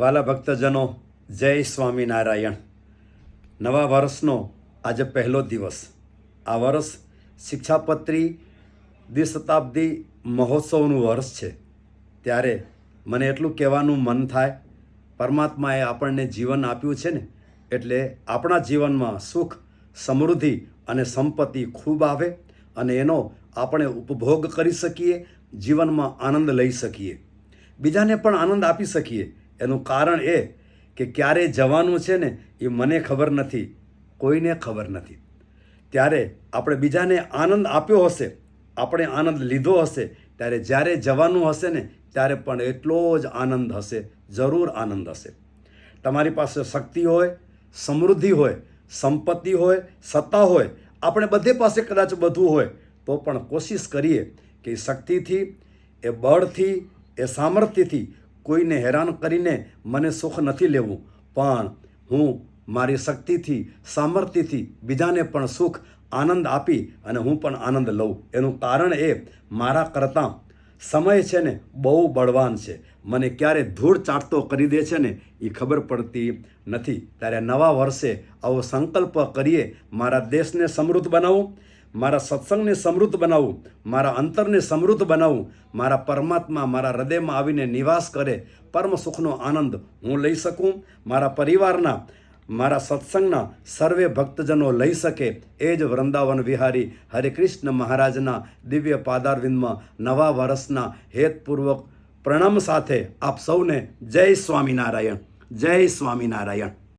વાલા ભક્તજનો, જય સ્વામિનારાયણ નવા વર્ષનો આજે પહેલો દિવસ. આ વર્ષ શિક્ષાપત્રી દ્વિશતાબ્દી મહોત્સવનું વર્ષ છે. ત્યારે મને એટલું કહેવાનું મન થાય, પરમાત્માએ આપણને જીવન આપ્યું છે ને, એટલે આપણા જીવનમાં સુખ, સમૃદ્ધિ અને સંપત્તિ ખૂબ આવે અને એનો આપણે ઉપભોગ કરી શકીએ, જીવનમાં આનંદ લઈ શકીએ. બીજાને પણ આનંદ આપી શકીએ એનું કારણ એ કે ક્યારે જવાનું છે ને એ મને ખબર નથી, કોઈને ખબર નથી. ત્યારે આપણે બીજાને આનંદ આપ્યો હશે, આપણે આનંદ લીધો હશે, ત્યારે જ્યારે જવાનું હશે ને, ત્યારે પણ એટલો જ આનંદ હશે, જરૂર આનંદ હશે. તમારી પાસે શક્તિ હોય, સમૃદ્ધિ હોય, સંપત્તિ હોય, સત્તા હોય, આપણે બધે પાસે કદાચ બધું હોય, તો પણ કોશિશ કરીએ કે શક્તિથી, એ બળથી, એ સામર્થ્યથી કોઈને હેરાન કરીને મને સુખ નથી લેવું, પણ હું મારી શક્તિથી, સામર્થ્યથી બીજાને પણ સુખ, આનંદ આપી અને હું પણ આનંદ લઉં. એનું કારણ એ મારા કરતાં સમય છે ને બહુ બળવાન છે. મને ક્યારે ધૂળ ચાટતો કરી દે છે ને એ ખબર પડતી નથી. ત્યારે નવા વર્ષે આવો સંકલ્પ કરીએ, મારા દેશને સમૃદ્ધ બનાવું. મારા સત્સંગને સમૃદ્ધ બનાવવું મારા અંતરને સમૃદ્ધ બનાવવું મારા પરમાત્મા મારા હૃદયમાં આવીને નિવાસ કરે, પરમ સુખનો આનંદ હું લઈ શકું, મારા પરિવારના, મારા સત્સંગના સર્વે ભક્તજનો લઈ શકે, એ જ વૃંદાવન વિહારી હરિકૃષ્ણ મહારાજના દિવ્ય પાદારવિંદમાં નવા વર્ષના હેતપૂર્વક પ્રણામ સાથે આપ સૌને જય સ્વામિનારાયણ જય સ્વામિનારાયણ.